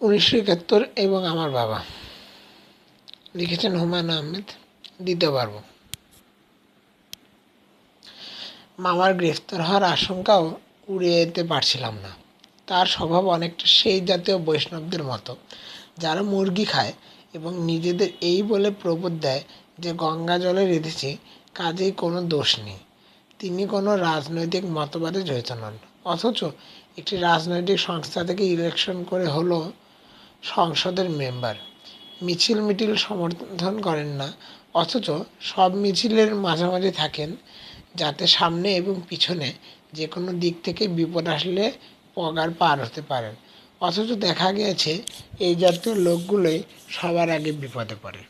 উনিশশো একাত্তর এবং আমার বাবা। লিখেছেন হুমায়ুন আহমেদ দিতে পারব। মামার গ্রেফতার হওয়ার আশঙ্কাও উড়িয়ে যেতে পারছিলাম না। তার স্বভাব অনেকটা সেই জাতীয় বৈষ্ণবদের মতো, যারা মুরগি খায় এবং নিজেদের এই বলে প্রবোধ দেয় যে, গঙ্গা জলে রেঁধেছি, কাজেই কোনো দোষ নেই। তিনি কোনো রাজনৈতিক মতবাদে জড়িত নন। অথচ একটি রাজনৈতিক সংস্থা থেকে ইলেকশন করে হলো সংসদের মেম্বার। মিছিল মিটিল সমর্থন করেন না, অথচ সব মিছিলের মাঝামাঝি থাকেন যাতে সামনে এবং পিছনে যে কোনো দিক থেকে বিপদ আসলে পগার পার হতে পারেন। অথচ দেখা গিয়েছে, এই জাতীয় লোকগুলোই সবার আগে বিপদে পড়ে।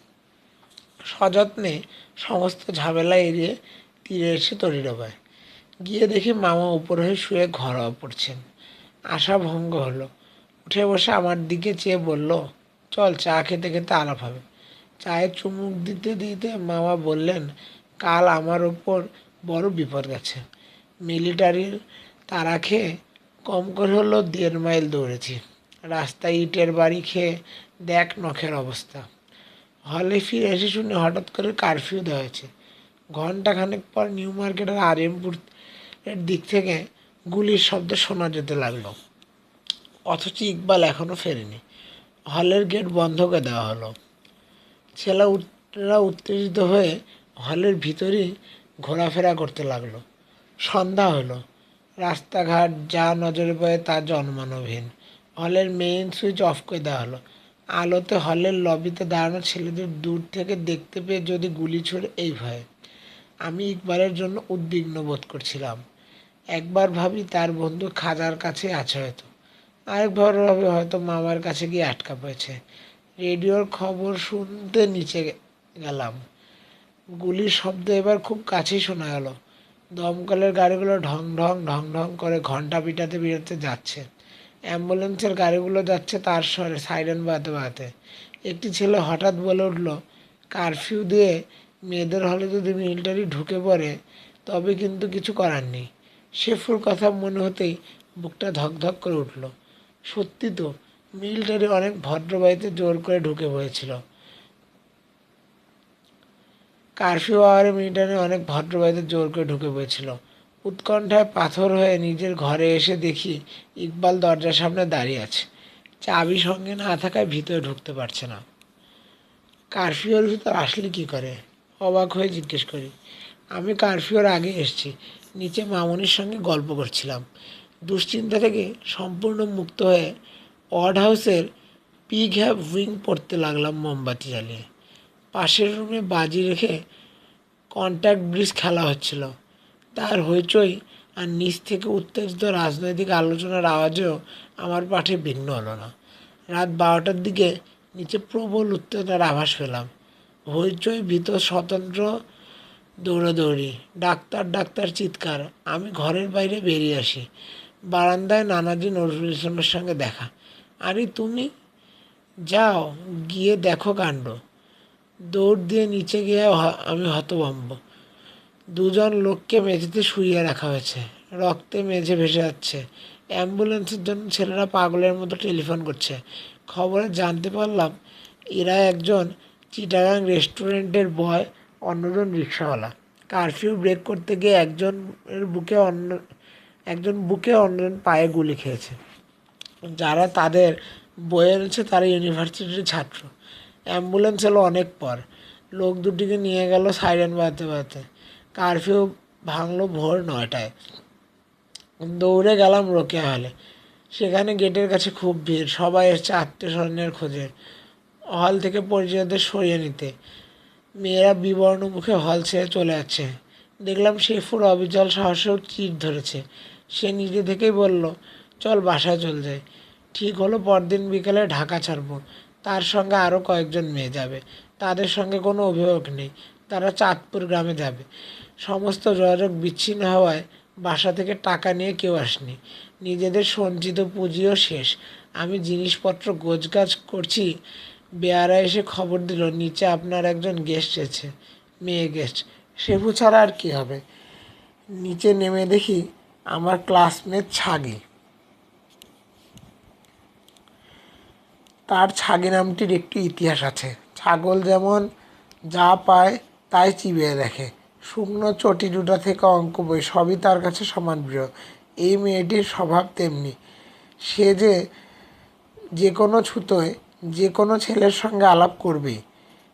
সযত্নে সমস্ত ঝামেলা এড়িয়ে তীরে এসে তরি ডোবায় গিয়ে দেখি মামা উপর হয়ে শুয়ে ঘরোয়া পড়ছেন। আশা ভঙ্গ হলো। উঠে বসে আমার দিকে চেয়ে বলল, চল চা খেতে খেতে আলাপ হবে। চায়ে চুমুক দিতে দিতে মামা বললেন, কাল আমার ওপর বড় বিপদ গেছে মিলিটারির তারা খেয়ে কম করে হলো দেড় মাইল দৌড়েছি। রাস্তায় ইটের বাড়ি খেয়ে দেখ নখের অবস্থা। হলে ফিরে এসে শুনে হঠাৎ করে কারফিউ দেওয়া হয়েছে। ঘন্টাখানেক পর নিউ মার্কেটের আরিমপুর এর দিক থেকে গুলির শব্দ শোনা যেতে লাগল। অথচ ইকবাল এখনও ফেরেনি। হলের গেট বন্ধ করে দেওয়া হলো। ছেলেরা উত্তেজিত হয়ে হলের ভিতরেই ঘোরাফেরা করতে লাগল। সন্ধ্যা হলো। রাস্তাঘাট যা নজরে পড়ে তা জনমানবহীন। হলের মেইন সুইচ অফ করে দেওয়া হলো। আলোতে হলের লবিতে দাঁড়ানো ছেলেদের দূর থেকে দেখতে পেয়ে যদি গুলি ছুড়ে, এই ভয়ে। আমি ইকবালের জন্য উদ্বিগ্ন বোধ করছিলাম। একবার ভাবি তার বন্ধু খাজার কাছে আছে হয়তো। আরেকবার ভাবি হয়তো মামার কাছে গিয়ে আটকা পড়েছে। রেডিওর খবর শুনতে নিচে গেলাম। গুলির শব্দ এবার খুব কাছেই শোনা গেল। দমকলের গাড়িগুলো ঢং ঢং ঢং ঢং করে ঘণ্টা পিটাতে পিটাতে যাচ্ছে। অ্যাম্বুলেন্সের গাড়িগুলো যাচ্ছে তার স্বরে সাইরেন বাজাতে বাজাতে একটি ছেলে হঠাৎ বলে উঠল, কারফিউ দিয়ে মেয়েদের হলে যদি মিলিটারি ঢুকে পড়ে, তবে কিন্তু কিছু করার নেই। শেফুর কথা মনে হতেই বুকটা ধকধক করে উঠল। সত্যি তো, মিলিটারি অনেক ভদ্রবাড়িতে জোর করে ঢুকে পড়েছিল। কারফিউ আওয়ারে মিলিটারি অনেক ভদ্রবাড়িতে জোর করে ঢুকে পড়েছিল। উৎকণ্ঠায় পাথর হয়ে নিজের ঘরে এসে দেখি ইকবাল দরজার সামনে দাঁড়িয়ে আছে। চাবি সঙ্গে না থাকায় ভিতরে ঢুকতে পারছে না। কারফিউর ভিতর আসলে কি করে? অবাক হয়ে জিজ্ঞেস করি। আমি কারফিউর আগে এসেছি, নিচে মামনির সঙ্গে গল্প করছিলাম। দুশ্চিন্তা থেকে সম্পূর্ণ মুক্ত হয়ে অড হাউসের পিগ হ্যাভ উইং পড়তে লাগলাম মোমবাতি জ্বালিয়ে। পাশের রুমে বাজি রেখে কন্ট্যাক্ট ব্রিজ খেলা হচ্ছিল। তার হইচই আর নিচ থেকে উত্তেজিত রাজনৈতিক আলোচনার আওয়াজেও আমার পাঠে ভিন্ন হলো না। রাত বারোটার দিকে নিচে প্রবল উত্তেজনার আভাস পেলাম। হইচই ভিতর স্বতন্ত্র দৌড়াদৌড়ি, ডাক্তার ডাক্তার, চিৎকার। আমি ঘরের বাইরে বেরিয়ে আসি। বারান্দায় নানাজি নজরুল ইসলামের সঙ্গে দেখা। আরে তুমি যাও, গিয়ে দেখো কাণ্ড। দৌড় দিয়ে নিচে গিয়ে আমি হতভম্ব। দুজন লোককে মেঝেতে শুইয়ে রাখা হয়েছে। রক্তে মেঝে ভেসে যাচ্ছে। অ্যাম্বুলেন্সের জন্য ছেলেরা পাগলের মতো টেলিফোন করছে। খবরে জানতে পারলাম, এরা একজন চিটাগাং রেস্টুরেন্টের বয়, অন্যজন রিক্সাওয়ালা। কারফিউ ব্রেক করতে গিয়ে একজনের বুকে অন্য একজন বুকে অন্যজন পায়ে গুলি খেয়েছে। যারা তাদের বয়ে এনেছে তারা ইউনিভার্সিটির ছাত্র। অ্যাম্বুলেন্স এলো অনেক পর। লোক দুটিকে নিয়ে গেল সাইরেন বাজাতে বাজাতে। কারফিউ ভাঙলো ভোর নয়টায়। দৌড়ে গেলাম রোকেয়া হলে। সেখানে গেটের কাছে খুব ভিড়। সবাই এসছে আত্মীয় স্বজনের খোঁজে। হল থেকে পরিচয়দের সরিয়ে নিতে। মেয়েরা বিবর্ণ মুখে হল ছেড়ে চলে যাচ্ছে। দেখলাম শেফুর অবিচল সাহসেও চির ধরেছে। সে নিজে থেকেই বলল, চল বাসায় চল যাই। ঠিক হলো পরদিন বিকেলে ঢাকা ছাড়বো। তার সঙ্গে আরও কয়েকজন মেয়ে যাবে। তাদের সঙ্গে কোনো অভিভাবক নেই। তারা চাঁদপুর গ্রামে যাবে। সমস্ত যোগাযোগ বিচ্ছিন্ন হওয়ায় বাসা থেকে টাকা নিয়ে কেউ আসেনি। নিজেদের সঞ্চিত পুঁজিও শেষ। আমি জিনিসপত্র গোছগাছ করছি। বেয়ারা এসে খবর দিল, নিচে আপনার একজন গেস্ট এসেছে। মেয়ে গেস্ট সেবু ছাড়া আর কী হবে? নিচে নেমে দেখি আমার ক্লাসমেট ছাগি। তার ছাগি নামটির একটি ইতিহাস আছে। ছাগল যেমন যা পায়, তাই চিবিয়ে দেখে। শুকনো চটি জুটা থেকে অঙ্ক বই সবই তার কাছে সমান প্রিয়। এই মেয়েটির স্বভাব তেমনি। সে যে যে কোনো ছুতোয় যে কোনো ছেলের সঙ্গে আলাপ করবেই।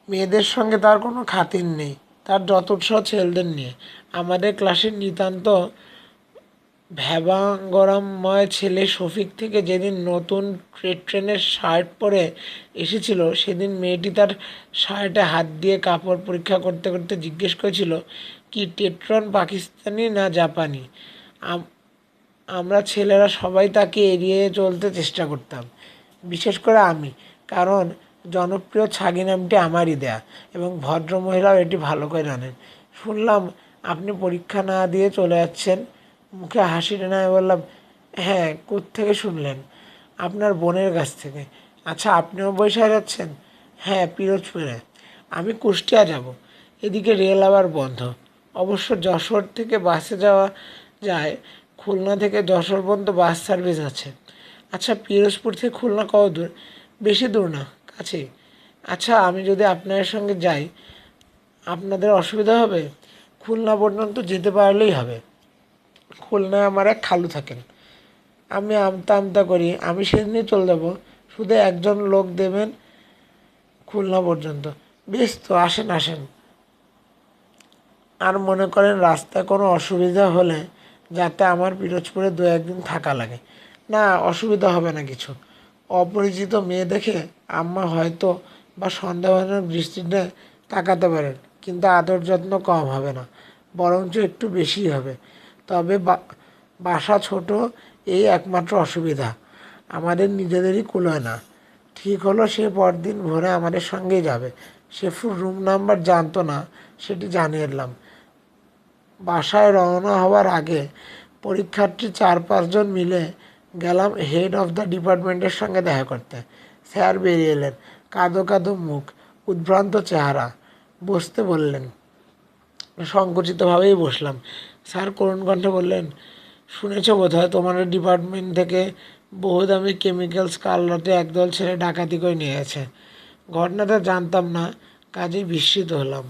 মেয়েদের সঙ্গে তার কোনো খাতির নেই। তার যত উৎসাহ ছেলেদের নিয়ে। আমাদের ক্লাসের নিতান্ত ভ্যাবাঙ্গরামময় ছেলে শফিক থেকে যেদিন নতুন ট্রে- ট্রেনের শার্ট পরে এসেছিল, সেদিন মেয়েটি তার শার্টে হাত দিয়ে কাপড় পরীক্ষা করতে করতে জিজ্ঞেস করেছিল, কি টেট্রন পাকিস্তানি না জাপানি? আম- আমরা ছেলেরা সবাই তাকে এড়িয়ে চলতে চেষ্টা করতাম, বিশেষ করে আমি। কারণ জনপ্রিয় ছাগি নামটি আমারই দেয়া এবং ভদ্রমহিলাও এটি ভালো করে জানেন। শুনলাম আপনি পরীক্ষা না দিয়ে চলে যাচ্ছেন। মুখে হাসি টেনে আমি বললাম হ্যাঁ থেকে শুনলেন? আপনার বোনের কাছ থেকে। আচ্ছা আপনিও বৈশাখ যাচ্ছেন? হ্যাঁ পিরোজপুরে। আমি কুষ্টিয়া যাব। এদিকে রেল আবার বন্ধ। অবশ্য যশোর থেকে বাসে যাওয়া যায়, খুলনা থেকে যশোর পর্যন্ত বাস সার্ভিস আছে। আচ্ছা পিরোজপুর থেকে খুলনা কত দূর? বেশি দূর না। কাছেই আচ্ছা আমি যদি আপনার সঙ্গে যাই, আপনাদের অসুবিধা হবে? খুলনা পর্যন্ত যেতে পারলেই হবে। খুলনায় আমার এক খালু থাকেন। আমি আমতা আমতা করি। আমি সেদিনই চলে যাব। শুধু একজন লোক দেবেন খুলনা পর্যন্ত। বেশ তো, আসেন আসেন। আর মনে করেন রাস্তায় কোনো অসুবিধা হলে যাতে আমার পিরোজপুরে দু একদিন থাকা লাগে। না, অসুবিধা হবে না কিছু। অপরিচিত মেয়ে দেখে আম্মা হয়তো বা সন্দেহজনক দৃষ্টিতে তাকাতে পারেন, কিন্তু আদর যত্ন কম হবে না, বরঞ্চ একটু বেশি হবে। তবে বাসা ছোট এই একমাত্র অসুবিধা, আমাদের নিজেদেরই কুলোয় না। ঠিক হলো সে পরদিন ভোরে আমাদের সঙ্গেই যাবে। সে ফুল রুম নাম্বার জানতো না, সেটি জানিয়ে এলাম বাসায় রওনা হওয়ার আগে পরীক্ষার্থী চার পাঁচজন মিলে গেলাম হেড অফ দ্য ডিপার্টমেন্টের সঙ্গে দেখা করতে। স্যার বেরিয়ে এলেন। কাঁদো কাঁদো মুখ, উদ্ভ্রান্ত চেহারা। বসতে বললেন। সংকুচিতভাবেই বসলাম। স্যার করুণ কণ্ঠে বললেন, শুনেছ বোধহয় তোমাদের ডিপার্টমেন্ট থেকে বহু দামি কেমিক্যালস কাল রাতে একদল ছেলে ডাকাতি করে নিয়ে গেছে। ঘটনাটা জানতাম না, কাজেই বিস্মিত হলাম।